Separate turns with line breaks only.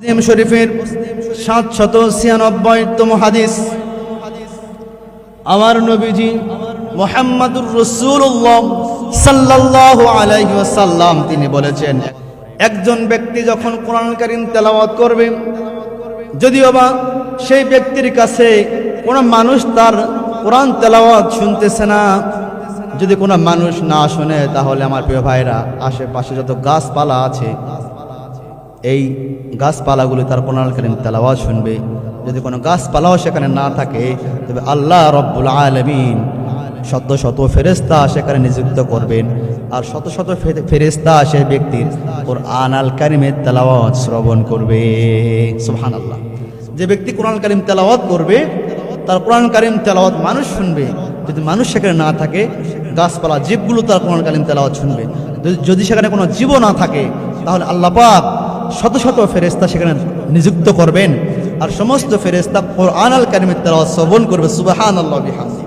মুসলিম শরীফের সাত শত ছিয়ানব্বইতম হাদিস। আমার নবীজি মোহাম্মদুর রসুল্লাহ সাল্লাহ আলাইহি ওয়াসাল্লাম, তিনি বলেছেন, একজন ব্যক্তি যখন কোরআন কারিম তেলাওয়াত করবে, যদিও বা সেই ব্যক্তির কাছে কোনো মানুষ তার কোরআন তেলাওয়াত শুনতেছে না, যদি কোনো মানুষ না শুনে, তাহলে আমার প্রিয় ভাইরা, আশেপাশে যত গাছপালা আছে এই গাছপালাগুলি তার কোরআন কারিম তেলাওয়াত শুনবে। যদি কোনো গাছপালাও সেখানে না থাকে, তবে আল্লাহ রব্বুল আলমিন শত শত ফেরেস্তা সেখানে নিযুক্ত করবেন। আর শত শত ফেরেস্তা সে ব্যক্তির কোরআন আল কারিমের তেলাওয়াত শ্রবণ করবে। সুবহান আল্লাহ যে ব্যক্তি কোরআন কারিম তেলাওয়াত করবে, তার কোরআন কারিম তেলাওয়াত মানুষ শুনবে। যদি মানুষ সেখানে না থাকে, গাছপালা, জীবগুলো তার কোরআন কারিম তেলাওয়াত শুনবে। যদি- সেখানে কোনো জীবও না থাকে, তাহলে আল্লাহ পাক শত শত ফেরেস্তা সেখানে নিযুক্ত করবেন। আর সমস্ত ফেরেস্তা কোরআন আল কারিমের তারা শ্রবণ করবে সুবাহান আল্লাহ বিহামদি।